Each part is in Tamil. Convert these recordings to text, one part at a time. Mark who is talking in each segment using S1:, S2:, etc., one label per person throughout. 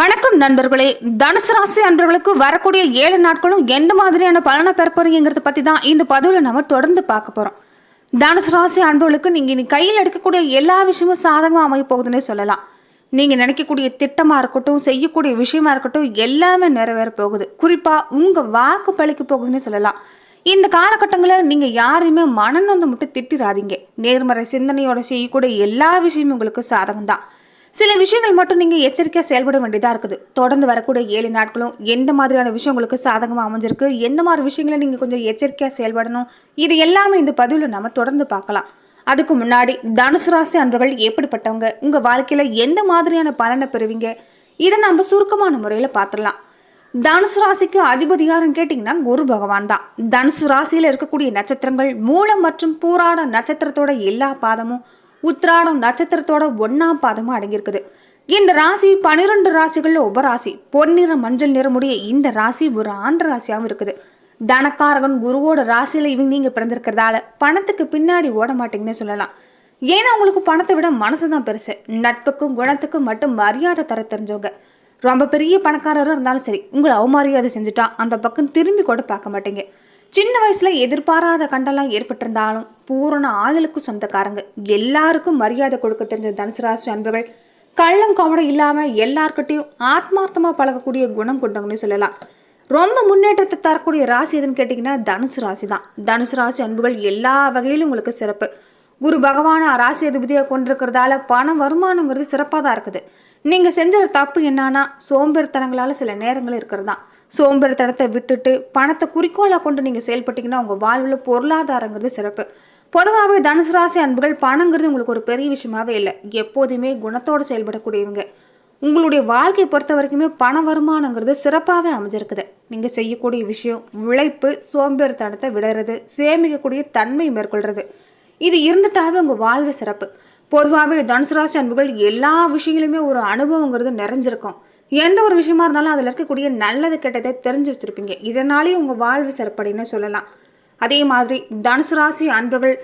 S1: வணக்கம் நண்பர்களே. தனுசு ராசி அன்பர்களுக்கு வரக்கூடிய ஏழு நாட்களும் எந்த மாதிரியான பலனை பெற போறீங்கிறத பத்தி தான் இந்த பதிவில் நம்ம தொடர்ந்து பார்க்க போறோம். தனுசு ராசி அன்பர்களுக்கு நீங்க இனி கையில் எடுக்கக்கூடிய எல்லா விஷயமும் சாதகமாக அமைய போகுதுன்னே சொல்லலாம். நீங்க நினைக்கக்கூடிய திட்டமா இருக்கட்டும் செய்யக்கூடிய விஷயமா இருக்கட்டும் எல்லாமே நிறைவேற போகுது. குறிப்பா உங்க வாக்கு பழிக்க போகுதுன்னே சொல்லலாம். இந்த காலகட்டங்களில் நீங்க யாரையுமே மனநொந்து மட்டும் திட்டிராதீங்க. நேர்மறை சிந்தனையோட செய்யக்கூடிய எல்லா விஷயமும் உங்களுக்கு சாதகம் தான் சில விஷயங்கள் மட்டும் நீங்கள் எச்சரிக்கையாக செயல்பட வேண்டியதாக இருக்குது. தொடர்ந்து வரக்கூடிய ஏழு நாட்களும் எந்த மாதிரியான விஷயம் உங்களுக்கு அமைஞ்சிருக்கு? எந்த மாதிரி விஷயங்களை நீங்கள் கொஞ்சம் எச்சரிக்கையாக செயல்படணும்? இது எல்லாமே இந்த பதிவில் நம்ம தொடர்ந்து பார்க்கலாம். அதுக்கு முன்னாடி தனுசு ராசி அன்பர்கள் எப்படிப்பட்டவங்க? உங்கள் வாழ்க்கையில் எந்த மாதிரியான பலனை பெறுவீங்க? இதை நம்ம சுருக்கமான முறையில் பார்த்துடலாம். தனுசு ராசிக்கு அதிபதி யாருன்னு கேட்டிங்கன்னா குரு பகவான் தான். தனுசு ராசியில் இருக்கக்கூடிய நட்சத்திரங்கள் மூலம் மற்றும் பூராட நட்சத்திரத்தோட எல்லா பாதமும் உத்திராடம் நட்சத்திரத்தோட ஒன்னாம் பாதமும் அடங்கியிருக்குது. இந்த ராசி பனிரெண்டு ராசிகள்ல உபராசி. பொன்னிற மஞ்சள் நிறமுடைய இந்த ராசி ஒரு ஆண்டு ராசியாகவும் இருக்குது. தனக்காரகன் குருவோட ராசியில இவங்க நீங்க பிறந்திருக்கிறதால பணத்துக்கு பின்னாடி ஓட மாட்டீங்கன்னு சொல்லலாம். ஏன்னா உங்களுக்கு பணத்தை விட மனசு தான் பெருசு. நட்புக்கும் குணத்துக்கும் மட்டும் மரியாதை தர தெரிஞ்சவங்க. ரொம்ப பெரிய பணக்காரராக இருந்தாலும் சரி உங்களை அவமரியாதை செஞ்சுட்டா அந்த பக்கம் திரும்பி கூட பார்க்க மாட்டீங்க. சின்ன வயசுல எதிர்பாராத கண்டெல்லாம் ஏற்பட்டிருந்தாலும் பூரண ஆயுளுக்கு சொந்தக்காரங்க. எல்லாருக்கும் மரியாதை கொடுக்க தெரிஞ்ச தனுசு அன்புகள் அன்பர்கள் கள்ளம் கவடம் இல்லாம எல்லார்கிட்டையும் ஆத்மார்த்தமா பழகக்கூடிய குணம் கொண்டவங்கன்னு சொல்லலாம். ரொம்ப முன்னேற்றத்தை தரக்கூடிய ராசி எதுன்னு கேட்டிங்கன்னா தனுசு ராசி தான். தனுசு ராசி அன்புகள் எல்லா வகையிலும் உங்களுக்கு சிறப்பு. குரு பகவான் ராசி அதிபதியாக கொண்டிருக்கிறதால பணம் வருமானங்கிறது சிறப்பாக தான் இருக்குது. நீங்கள் செஞ்ச தப்பு என்னன்னா சோம்பேறித்தனங்களால் சில நேரங்கள் இருக்கிறது தான். சோம்பேறித்தனத்தை விட்டுட்டு பணத்தை குறிக்கோளாக கொண்டு நீங்கள் செயல்பட்டீங்கன்னா உங்கள் வாழ்வில் பொருளாதாரங்கிறது சிறப்பு. பொதுவாகவே தனுசு ராசி அன்புகள் பணங்கிறது உங்களுக்கு ஒரு பெரிய விஷயமாவே இல்லை. எப்போதுமே குணத்தோடு செயல்படக்கூடியவங்க. உங்களுடைய வாழ்க்கையை பொறுத்த வரைக்குமே பண வருமானங்கிறது சிறப்பாகவே அமைஞ்சிருக்குது. நீங்கள் செய்யக்கூடிய விஷயம் உழைப்பு சோம்பேறித்தனத்தை விடுறது சேமிக்கக்கூடிய தன்மை மேற்கொள்கிறது இது இருந்துட்டாவே உங்கள் வாழ்வு சிறப்பு. பொதுவாகவே தனுசு ராசி அன்புகள் எல்லா விஷயங்களுமே ஒரு அனுபவங்கிறது நிறைஞ்சிருக்கும். எந்த ஒரு விஷயமா இருந்தாலும் அதில் இருக்கக்கூடிய நல்லது கெட்டதை தெரிஞ்சு வச்சுருப்பீங்க. இதனாலேயே உங்கள் வாழ்வு சிறப்படின்னு சொல்லலாம். அதே மாதிரி தனுசு ராசி அன்பர்கள்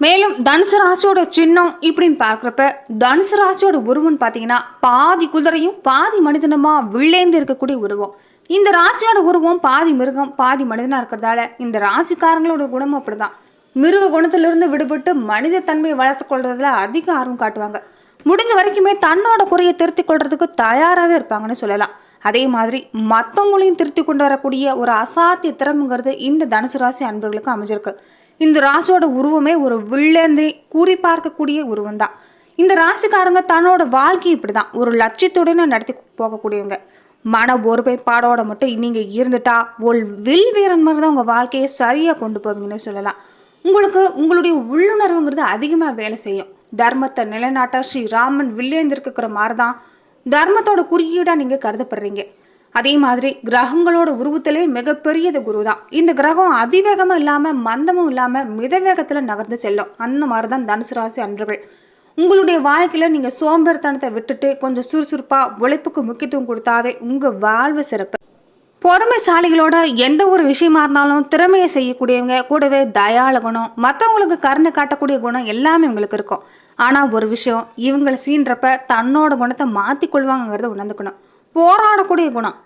S1: மேலும் தனுசு ராசியோட சின்னம் இப்படின்னு பார்க்குறப்ப தனுசு ராசியோட உருவம்னு பார்த்தீங்கன்னா பாதி குதிரையும் பாதி மனிதனுமா வில்லேந்து இருக்கக்கூடிய உருவம். இந்த ராசியோட உருவம் பாதி மிருகம் பாதி மனிதனாக இருக்கிறதால இந்த ராசிக்காரங்களோட குணமும் அப்படிதான். மிருக குணத்திலிருந்து விடுபட்டு மனித தன்மையை வளர்த்து கொள்றதுல அதிக ஆர்வம் காட்டுவாங்க. முடிஞ்ச வரைக்குமே தன்னோட குறையை திருத்திக் கொள்றதுக்கு தயாராகவே இருப்பாங்கன்னு சொல்லலாம். அதே மாதிரி மற்றவங்களையும் திருத்தி கொண்டு வரக்கூடிய ஒரு அசாத்திய திறமைங்கிறது இந்த தனுசு ராசி அன்பர்களுக்கு அமைஞ்சிருக்கு. இந்த ராசியோட உருவமே ஒரு வில்லேந்தே கூடி பார்க்கக்கூடிய உருவம் தான் இந்த ராசிக்காரங்க தன்னோட வாழ்க்கையும் இப்படி தான் ஒரு லட்சியத்துடனே நடத்தி போகக்கூடியவங்க. மன ஒருமைப்பாடோட மட்டும் நீங்கள் இருந்துட்டா ஒரு வில் வீரன் மாதிரி தான் உங்கள் வாழ்க்கையை சரியாக கொண்டு போவீங்கன்னு சொல்லலாம். உங்களுக்கு உங்களுடைய உள்ளுணர்வுங்கிறது அதிகமாக வேலை செய்யும். தர்மத்தை நிலைநாட்ட ஸ்ரீ ராமன் வில்லேந்திருக்கிற மாதிரி தான் தர்மத்தோட குறியீடாக நீங்கள் கருதப்படுறீங்க. அதே மாதிரி கிரகங்களோட உருவத்திலே மிகப்பெரியது குரு தான் இந்த கிரகம் அதிவேகமும் இல்லாமல் மந்தமும் இல்லாமல் மிதவேகத்தில் நகர்ந்து செல்லும். அந்த மாதிரி தான் தனுசு ராசி அன்பர்கள். உங்களுடைய வாழ்க்கையில் நீங்கள் சோம்பேறித்தனத்தை விட்டுட்டு கொஞ்சம் சுறுசுறுப்பாக உழைப்புக்கு முக்கியத்துவம் கொடுத்தாவே உங்கள் வாழ்வு சிறப்பு. பொறுமைசாலிகளோட எந்த ஒரு விஷயமா இருந்தாலும் திறமையை செய்யக்கூடியவங்க கூடவே தயாள குணம் மற்றவங்களுக்கு கருணை காட்டக்கூடிய குணம் எல்லாமே இவங்களுக்கு இருக்கும். ஆனால் ஒரு விஷயம் இவங்களை சீன்றப்ப தன்னோட குணத்தை மாற்றி கொள்வாங்கங்கிறத உணர்ந்துக்கணும். போராடக்கூடிய குணம்.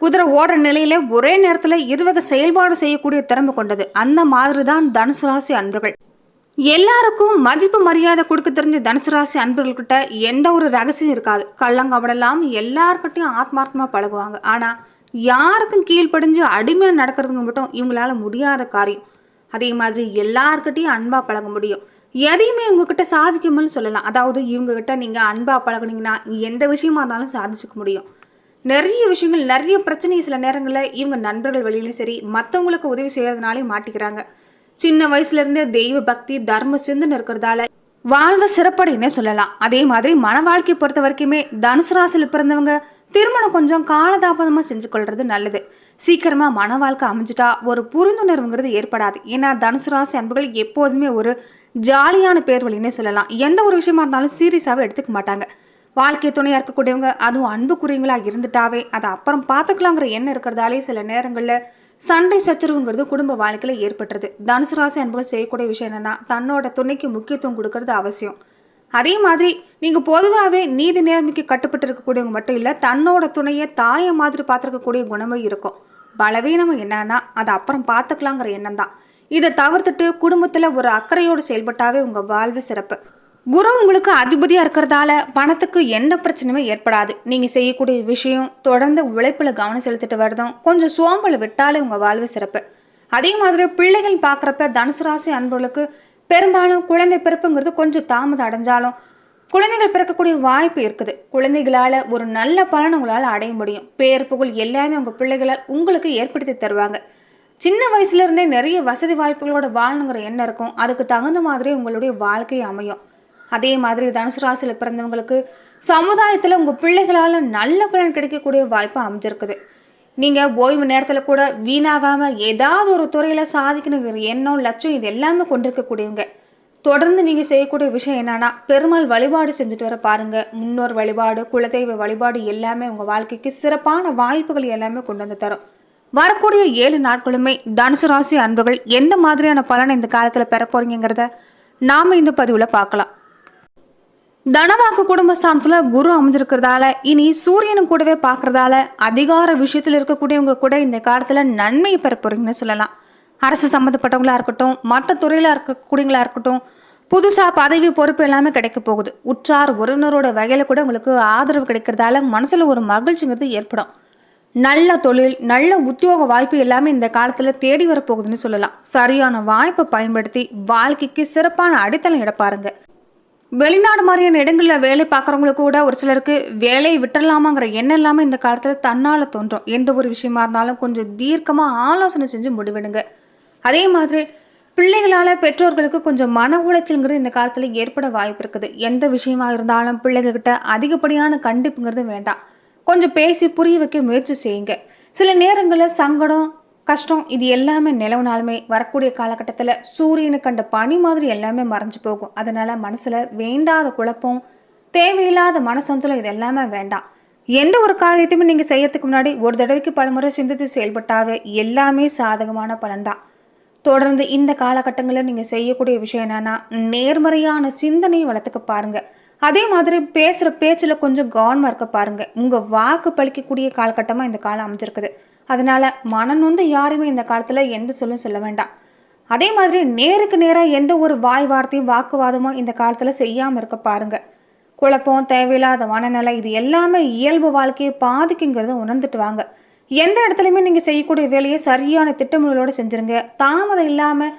S1: குதிரை ஓடுற நிலையில ஒரே நேரத்தில் இருவகை செயல்பாடு செய்யக்கூடிய திறமை கொண்டது. அந்த மாதிரி தான் தனுசு ராசி அன்பர்கள். எல்லாருக்கும் மதிப்பு மரியாதை கொடுக்க தெரிஞ்ச தனுசு ராசி அன்பர்கள்கிட்ட எந்த ஒரு ரகசியம் இருக்காது. கள்ளங்கவடெல்லாம் எல்லார்கிட்டையும் ஆத்மார்த்தமாக பழகுவாங்க. ஆனால் யாருக்கும் கீழ்ப்படிஞ்சு அடிமையாக நடக்கிறதுக்கு மட்டும் இவங்களால முடியாத காரியம். அதே மாதிரி எல்லார்கிட்டையும் அன்பாக பழக முடியும். எதையுமே உங்ககிட்ட சாதிக்கும்னு சொல்லலாம். அதாவது இவங்ககிட்ட நீங்கள் அன்பாக பழகுனீங்கன்னா எந்த விஷயமா இருந்தாலும் சாதிச்சுக்க முடியும். நிறைய விஷயங்கள் நிறைய பிரச்சனை சில நேரங்களில் இவங்க நண்பர்கள் வழியிலும் சரி மற்றவங்களுக்கு உதவி செய்கிறதுனாலே மாட்டிக்கிறாங்க. சின்ன வயசுலேருந்தே தெய்வ பக்தி தர்ம சிந்தனை இருக்கிறதால வாழ்வை சிறப்படைன்னே சொல்லலாம். அதே மாதிரி மன வாழ்க்கையை பொறுத்த வரைக்குமே தனுசு ராசியில் பிறந்தவங்க திருமணம் கொஞ்சம் காலதாபதமாக செஞ்சு கொள்வது நல்லது. சீக்கிரமாக மன வாழ்க்கை அமைஞ்சிட்டா ஒரு புரிந்துணர்வுங்கிறது ஏற்படாது. ஏன்னா தனுசு ராசி அன்புகள் எப்போதுமே ஒரு ஜாலியான பேர் வழின்னே சொல்லலாம். எந்த ஒரு விஷயமா இருந்தாலும் சீரியஸாகவே எடுத்துக்க மாட்டாங்க. வாழ்க்கை துணையாக இருக்கக்கூடியவங்க அதுவும் அன்புக்குரியவங்களாக இருந்துட்டாவே அதை அப்புறம் பார்த்துக்கலாங்கிற எண்ணம் இருக்கிறதாலே சில நேரங்களில் சண்டை சச்சரவுங்கிறது குடும்ப வாழ்க்கையில் ஏற்பட்டுறது தனுசு ராசி அன்புகள் செய்யக்கூடிய விஷயம் என்னன்னா தன்னோட துணைக்கு முக்கியத்துவம் கொடுக்கறது அவசியம். அதே மாதிரி நீங்கள் பொதுவாகவே நீதி நேர்மைக்கு கட்டுப்பட்டு இருக்கக்கூடியவங்க மட்டும் இல்லை தன்னோட துணையை தாயை மாதிரி பார்த்துருக்கக்கூடிய குணமும் இருக்கும். பலவீனம் என்னன்னா அதை அப்புறம் பார்த்துக்கலாங்கிற எண்ணம் தான். இதை தவிர்த்துட்டு குடும்பத்தில் ஒரு அக்கறையோடு செயல்பட்டாவே உங்கள் வாழ்வு சிறப்பு. குரு உங்களுக்கு அதிபதியாக இருக்கிறதால பணத்துக்கு எந்த பிரச்சனையுமே ஏற்படாது. நீங்கள் செய்யக்கூடிய விஷயம் தொடர்ந்து உழைப்பில் கவனம் செலுத்திட்டு வரதும் கொஞ்சம் சோம்பலை விட்டாலே உங்கள் வாழ்வு சிறப்பு. அதே மாதிரி பிள்ளைகள் பார்க்குறப்ப தனுசு ராசி அன்பர்களுக்கு பெரும்பாலும் குழந்தை பிறப்புங்கிறது கொஞ்சம் தாமதம் அடைஞ்சாலும் குழந்தைகள் பிறக்கக்கூடிய வாய்ப்பு இருக்குது. குழந்தைகளால் ஒரு நல்ல பலன் உங்களால் அடைய முடியும். பேர் புகழ் எல்லாமே உங்கள் பிள்ளைகளால் உங்களுக்கு ஏற்படுத்தி தருவாங்க. சின்ன வயசுலேருந்தே நிறைய வசதி வாய்ப்புகளோட வாழணுங்கிற எண்ணம் இருக்கும். அதுக்கு தகுந்த மாதிரி உங்களுடைய வாழ்க்கை அமையும். அதே மாதிரி தனுசு ராசியில் பிறந்தவங்களுக்கு சமுதாயத்தில் உங்கள் பிள்ளைகளால் நல்ல பலன் கிடைக்கக்கூடிய வாய்ப்பு அமைஞ்சிருக்குது. நீங்கள் ஓய்வு நேரத்தில் கூட வீணாகாமல் ஏதாவது ஒரு துறையில் சாதிக்கணுங்கிற எண்ணம் லட்சம் இது எல்லாமே கொண்டிருக்கக்கூடியவங்க. தொடர்ந்து நீங்கள் செய்யக்கூடிய விஷயம் என்னன்னா பெருமாள் வழிபாடு செஞ்சுட்டு வர பாருங்கள் முன்னோர் வழிபாடு குலதெய்வ வழிபாடு எல்லாமே உங்கள் வாழ்க்கைக்கு சிறப்பான வாய்ப்புகள் எல்லாமே கொண்டு வந்து தரும். வரக்கூடிய ஏழு நாட்களுமே தனுசு ராசி அன்புகள் எந்த மாதிரியான பலனை இந்த காலத்தில் பெற போறீங்கிறத நாம இந்த பதிவில் பார்க்கலாம். தனவாக்கு குடும்பஸ்தானத்துல குரு அமைஞ்சிருக்கிறதால இனி சூரியனும் கூடவே பார்க்கறதால அதிகார விஷயத்தில் இருக்கக்கூடியவங்க கூட இந்த காலத்துல நன்மையை பெற போறீங்கன்னு சொல்லலாம். அரசு சம்மந்தப்பட்டவங்களா இருக்கட்டும் மற்ற துறையில இருக்கக்கூடியவங்களா இருக்கட்டும் புதுசா பதவி பொறுப்பு எல்லாமே கிடைக்க போகுது. உற்றார் உறவினரோட வகையில கூட உங்களுக்கு ஆதரவு கிடைக்கிறதால மனசுல ஒரு மகிழ்ச்சிங்கிறது ஏற்படும். நல்ல தொழில் நல்ல உத்தியோக வாய்ப்பு எல்லாமே இந்த காலத்துல தேடி வரப்போகுதுன்னு சொல்லலாம். சரியான வாய்ப்பை பயன்படுத்தி வாழ்க்கைக்கு சிறப்பான அடித்தளம் இட வெளிநாடு மாதிரியான இடங்களில் வேலை பார்க்குறவங்களுக்கு கூட ஒரு சிலருக்கு வேலையை விட்டுடலாமாங்கிற எண்ணம் இல்லாமல் இந்த காலத்தில் தன்னால் தோன்றும். எந்த ஒரு விஷயமா இருந்தாலும் கொஞ்சம் தீர்க்கமாக ஆலோசனை செஞ்சு முடிவெடுங்க. அதே மாதிரி பிள்ளைகளால் பெற்றோர்களுக்கு கொஞ்சம் மன உளைச்சல்ங்கிறது இந்த காலத்தில் ஏற்பட வாய்ப்பு இருக்குது. எந்த விஷயமா இருந்தாலும் பிள்ளைகள்கிட்ட அதிகப்படியான கண்டிப்புங்கிறது வேண்டாம். கொஞ்சம் பேசி புரிய வைக்க முயற்சி செய்யுங்க. சில நேரங்களில் சங்கடம் கஷ்டம் இது எல்லாமே நிலவுனாலுமே வரக்கூடிய காலகட்டத்தில் சூரியனை கண்ட பனி மாதிரி எல்லாமே மறைஞ்சு போகும். அதனால் மனசில் வேண்டாத குழப்பம் தேவையில்லாத மனசஞ்சலம் இது எல்லாமே வேண்டாம். எந்த ஒரு காரியத்தையுமே நீங்கள் செய்யறதுக்கு முன்னாடி ஒரு தடவைக்கு பலமுறை சிந்தித்து செயல்பட்டாவே எல்லாமே சாதகமான பலன்தான். தொடர்ந்து இந்த காலகட்டங்களில் நீங்கள் செய்யக்கூடிய விஷயம் என்னென்னா நேர்மறையான சிந்தனையை வளர்த்துக்க பாருங்கள் அதே மாதிரி பேசுகிற பேச்சில் கொஞ்சம் கவனமாக இருக்க பாருங்கள் உங்கள் வாக்கு பழிக்கக்கூடிய காலகட்டமாக இந்த காலம் அமைஞ்சிருக்குது. அதனால மனநொந்து யாருமே இந்த காலத்தில் எந்த சொல்லும் சொல்ல வேண்டாம். அதே மாதிரி நேருக்கு நேராக எந்த ஒரு வாய் வார்த்தையும் வாக்குவாதமோ இந்த காலத்தில் செய்யாமல் இருக்க பாருங்க. குழப்பம் தேவையில்லாத மனநிலை இது எல்லாமே இயல்பு வாழ்க்கையை பாதிக்குங்கிறத உணர்ந்துட்டு வாங்க. எந்த இடத்துலையுமே நீங்கள் செய்யக்கூடிய வேலையை சரியான திட்டமிடலோடு செஞ்சுருங்க. தாமதம் இல்லாமல்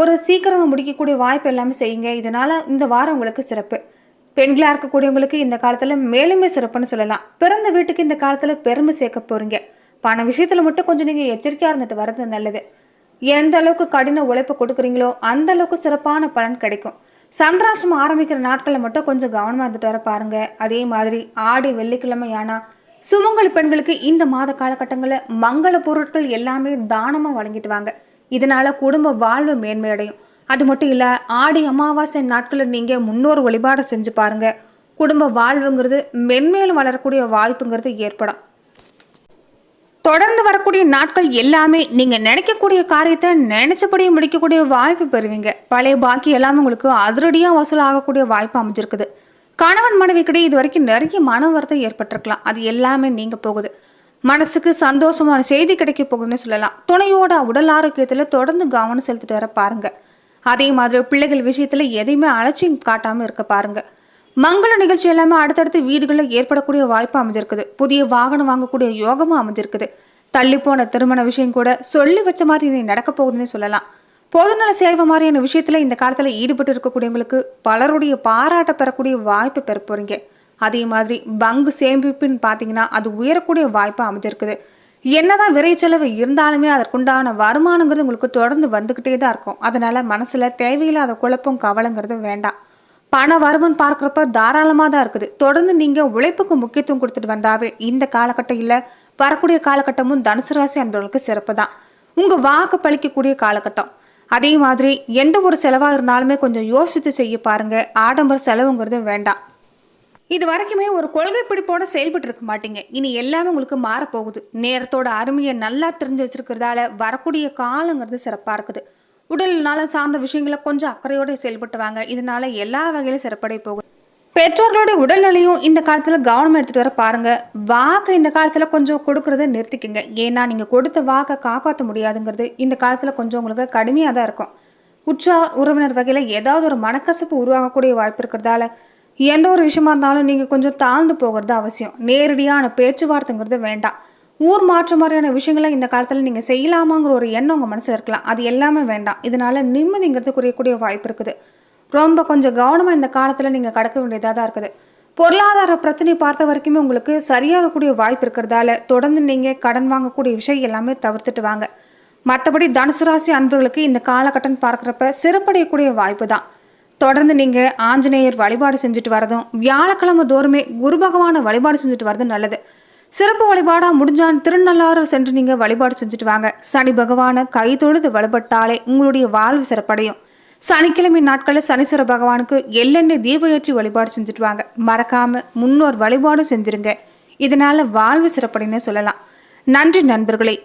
S1: ஒரு சீக்கிரமாக முடிக்கக்கூடிய வாய்ப்பு எல்லாமே செய்யுங்க. இதனால் இந்த வாரம் உங்களுக்கு சிறப்பு. பெண்களாக இருக்கக்கூடியவங்களுக்கு இந்த காலத்தில் மேலுமே சிறப்புன்னு சொல்லலாம். பிறந்த வீட்டுக்கு இந்த காலத்தில் பெருமை சேர்க்க போகிறீங்க பண விஷயத்தில் மட்டும் கொஞ்சம் நீங்கள் எச்சரிக்கையாக இருந்துட்டு வர்றது நல்லது. எந்த அளவுக்கு கடின உழைப்பு கொடுக்குறீங்களோ அந்த அளவுக்கு சிறப்பான பலன் கிடைக்கும். சந்திராசிரமம் ஆரம்பிக்கிற நாட்களில் மட்டும் கொஞ்சம் கவனமாக இருந்துட்டு வர பாருங்க. அதே மாதிரி ஆடி வெள்ளிக்கிழமை ஆனால் சுமங்கலி பெண்களுக்கு இந்த மாத காலகட்டங்களில் மங்கள பொருட்கள் எல்லாமே தானமாக வழங்கிட்டு வாங்க. இதனால் குடும்ப வாழ்வு மேன்மையடையும். அது மட்டும் இல்லை ஆடி அமாவாசை நாட்களில் நீங்கள் முன்னோர் வழிபாடு செஞ்சு பாருங்கள் குடும்ப வாழ்வுங்கிறது மென்மேலும் வளரக்கூடிய வாய்ப்புங்கிறது ஏற்படும். தொடர்ந்து வரக்கூடிய நாட்கள் எல்லாமே நீங்க நினைக்கக்கூடிய காரியத்தை நினைச்சபடியே முடிக்கக்கூடிய வாய்ப்பு பெறுவீங்க. பழைய பாக்கி எல்லாமே உங்களுக்கு அதிரடியா வசூல் ஆகக்கூடிய வாய்ப்பு அமைஞ்சிருக்குது. கணவன் மனைவிக்கிடையே இது வரைக்கும் நிறைய மன வருத்தம் ஏற்பட்டிருக்கலாம். அது எல்லாமே நீங்க போகுது. மனசுக்கு சந்தோஷமான செய்தி கிடைக்க போகுதுன்னு சொல்லலாம். துணையோட உடல் ஆரோக்கியத்துல தொடர்ந்து கவனம் செலுத்திட்டு வர பாருங்க. அதே மாதிரி பிள்ளைகள் விஷயத்துல எதையுமே அலட்சியம் காட்டாம இருக்க பாருங்க. மங்கள நிகழ்ச்சி எல்லாமே அடுத்தடுத்து வீடுகளில் ஏற்படக்கூடிய வாய்ப்பு அமைஞ்சிருக்குது. புதிய வாகனம் வாங்கக்கூடிய யோகமும் அமைஞ்சிருக்குது. தள்ளி போன திருமண விஷயம் கூட சொல்லி வச்ச மாதிரி இது நடக்க போகுதுன்னு சொல்லலாம். பொதுநல சேவை மாதிரியான விஷயத்துல இந்த காலத்துல ஈடுபட்டு இருக்கக்கூடியவங்களுக்கு பலருடைய பாராட்ட பெறக்கூடிய வாய்ப்பு பெற போறீங்க. அதே மாதிரி பங்கு சேமிப்புன்னு பார்த்தீங்கன்னா அது உயரக்கூடிய வாய்ப்பு அமைஞ்சிருக்குது. என்னதான் விரை செலவு இருந்தாலுமே அதற்குண்டான வருமானங்கிறது உங்களுக்கு தொடர்ந்து வந்துக்கிட்டே தான் இருக்கும். அதனால மனசுல தேவையில்லாத குழப்பம் கவலைங்கிறது வேண்டாம். பண வரவுன்னு பார்க்குறப்ப தாராளமாக தான் இருக்குது. தொடர்ந்து நீங்கள் உழைப்புக்கு முக்கியத்துவம் கொடுத்துட்டு வந்தாவே இந்த காலகட்டம் இல்லை வரக்கூடிய காலகட்டமும் தனுசு ராசி அன்பர்களுக்கு சிறப்பு தான் உங்கள் வாக்கு பழிக்கக்கூடிய காலகட்டம். அதே மாதிரி எந்த ஒரு செலவாக இருந்தாலுமே கொஞ்சம் யோசித்து செய்ய பாருங்க. ஆடம்பர செலவுங்கிறது வேண்டாம். இது வரைக்குமே ஒரு கொள்கை பிடிப்போட செயல்பட்டு இருக்க மாட்டீங்க. இனி எல்லாமே உங்களுக்கு மாறப்போகுது. நேரத்தோட அருமையை நல்லா தெரிஞ்சு வச்சிருக்கிறதால வரக்கூடிய காலங்கிறது சிறப்பாக இருக்குது. உடல் நலம் சார்ந்த விஷயங்களை கொஞ்சம் அக்கறையோடு செயல்பட்டு வாங்க இதனால எல்லா வகையிலும் சிறப்படை போகுது பெற்றோர்களுடைய உடல்நிலையும் இந்த காலத்தில் கவனம் எடுத்துகிட்டு வர பாருங்க. வாக்கை இந்த காலத்தில் கொஞ்சம் கொடுக்கறத நிறுத்திக்கங்க. ஏன்னா நீங்கள் கொடுத்த வாக்கை காப்பாற்ற முடியாதுங்கிறது இந்த காலத்தில் கொஞ்சம் உங்களுக்கு கடுமையாக தான் இருக்கும். உற்சா உறவினர் வகையில் ஏதாவது ஒரு மனக்கசப்பு உருவாகக்கூடிய வாய்ப்பு இருக்கிறதால எந்த ஒரு விஷயமா இருந்தாலும் நீங்கள் கொஞ்சம் தாழ்ந்து போகிறது அவசியம். நேரடியான பேச்சுவார்த்தைங்கிறது வேண்டாம். ஊர் மாற்ற மாதிரியான விஷயங்களை இந்த காலத்தில் நீங்கள் செய்யலாமாங்கிற ஒரு எண்ணம் உங்கள் மனசில் இருக்கலாம். அது எல்லாமே வேண்டாம். இதனால் நிம்மதிங்கிறது குறையக்கூடிய வாய்ப்பு இருக்குது. ரொம்ப கொஞ்சம் கவனமாக இந்த காலத்தில் நீங்கள் கடக்க வேண்டியதாக தான் இருக்குது. பொருளாதார பிரச்சனை பார்த்த வரைக்குமே உங்களுக்கு சரியாகக்கூடிய வாய்ப்பு இருக்கிறதால தொடர்ந்து நீங்கள் கடன் வாங்கக்கூடிய விஷயம் எல்லாமே தவிர்த்துட்டு வாங்க. மற்றபடி தனுசு ராசி அன்பர்களுக்கு இந்த காலகட்டம் பார்க்குறப்ப சிறப்படையக்கூடிய வாய்ப்பு தான். தொடர்ந்து நீங்கள் ஆஞ்சநேயர் வழிபாடு செஞ்சுட்டு வரதும் வியாழக்கிழமை தோறுமே குரு பகவானை வழிபாடு செஞ்சுட்டு வரதும் நல்லது. சிறப்பு வழிபாடாக முடிஞ்சான் திருநள்ளாறு சென்று நீங்கள் வழிபாடு செஞ்சுட்டு வாங்க. சனி பகவானை கை தொழுது வழிபட்டாலே உங்களுடைய வாழ்வு சிறப்படையும். சனிக்கிழமை நாட்களில் சனீஸ்வர பகவானுக்கு எள்ளெண்ணெய் தீப ஏற்றி வழிபாடு செஞ்சுட்டு வாங்க. மறக்காமல் முன்னோர் வழிபாடும் செஞ்சுருங்க. இதனால் வாழ்வு சிறப்படைன்னு சொல்லலாம். நன்றி நண்பர்களே.